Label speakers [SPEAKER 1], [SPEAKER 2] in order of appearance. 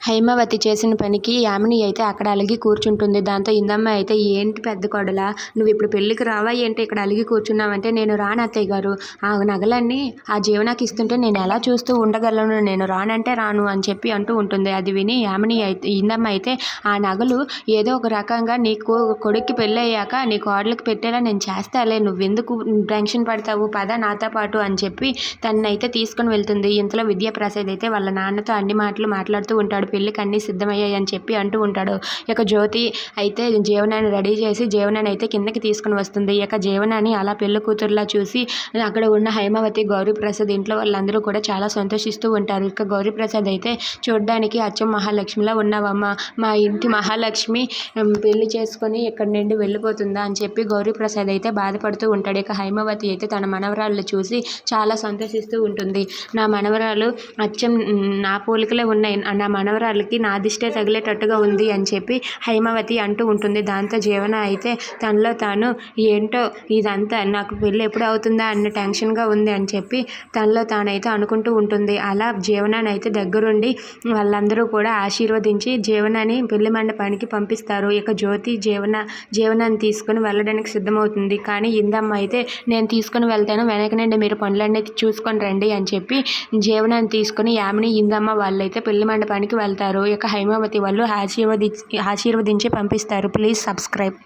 [SPEAKER 1] హైమావతి చేసిన పనికి యామిని అయితే అక్కడ అలిగి కూర్చుంటుంది. దాంతో ఇందమ్మ అయితే ఏంటి పెద్ద కొడలా? నువ్వు ఇప్పుడు పెళ్ళికి రావా? ఏంటి ఇక్కడ అలిగి కూర్చున్నావంటే నేను రాను అత్తయ్య గారు. ఆ నగలన్నీ ఆ జీవనాకి ఇస్తుంటే నేను ఎలా చూస్తూ ఉండగలను? నేను రానంటే రాను అని చెప్పి అంటూ ఉంటుంది. అది విని యామిని అయితే ఇందమ్మ అయితే ఆ నగలు ఏదో ఒక రకంగా నీకు కొడుక్కి పెళ్ళయ్యాక నీ కోడలికి పెట్టేలా నేను చేస్తాలే. నువ్వెందుకు టెన్షన్ పడతావు? పద నాతో పాటు అని చెప్పి తన్నైతే తీసుకొని వెళ్తుంది. ఇంతలో విద్యాప్రసాద్ అయితే వాళ్ళ నాన్నతో అన్ని మాటలు మాట్లాడుతూ ఉంటాడు. పెళ్ళికి అన్నీ సిద్ధమయ్యాయి అని చెప్పి అంటూ ఉంటాడు. ఇక జ్యోతి అయితే జీవనాన్ని రెడీ చేసి జీవనాన్ని అయితే కిందకి తీసుకుని వస్తుంది. ఇక జీవనాన్ని అలా పెళ్ళి కూతురులా చూసి అక్కడ ఉన్న హైమావతి గౌరీప్రసాద్ ఇంట్లో వాళ్ళందరూ కూడా చాలా సంతోషిస్తూ ఉంటారు. ఇక గౌరీప్రసాద్ అయితే చూడడానికి అచ్చం మహాలక్ష్మిలా ఉన్నావమ్మ. మా ఇంటి మహాలక్ష్మి పెళ్ళి చేసుకొని ఇక్కడి నుండి వెళ్ళిపోతుందా అని చెప్పి గౌరీప్రసాద్ అయితే బాధపడుతూ ఉంటాడు. ఇక హైమావతి అయితే తన మనవరాళ్ళు చూసి చాలా సంతోషిస్తూ ఉంటుంది. నా మనవరాలు అచ్చం నా పోలికలే ఉన్నాయి. నా మనవరాలకి నా దిష్టే తగిలేటట్టుగా ఉంది అని చెప్పి హైమావతి అంటూ ఉంటుంది. దాంతో జీవన అయితే తనలో తాను ఏంటో ఇదంతా నాకు పెళ్ళి ఎప్పుడు అవుతుందా అన్న టెన్షన్గా ఉంది అని చెప్పి తనలో తానైతే అనుకుంటూ ఉంటుంది. అలా జీవనాన్ని అయితే దగ్గరుండి వాళ్ళందరూ కూడా ఆశీర్వదించి జీవనాన్ని పెళ్ళి మండపానికి పంపిస్తారు. ఇక జ్యోతి జీవన జీవనాన్ని తీసుకుని వెళ్ళడానికి సిద్ధమవుతుంది. కానీ ఇందమ్మ అయితే నేను తీసుకుని వెళ్తాను వెనక నుండి మీరు పనులన్నీ చూసుకొని రండి అని చెప్పి జీవనాన్ని తీసుకుని యామిని ఇందమ్మ వాళ్ళైతే పెళ్ళి మండపానికి వెళ్తారు. ఇక హైమావతి వాళ్ళు ఆశీర్వది ఆశీర్వదించి పంపిస్తారు. Please subscribe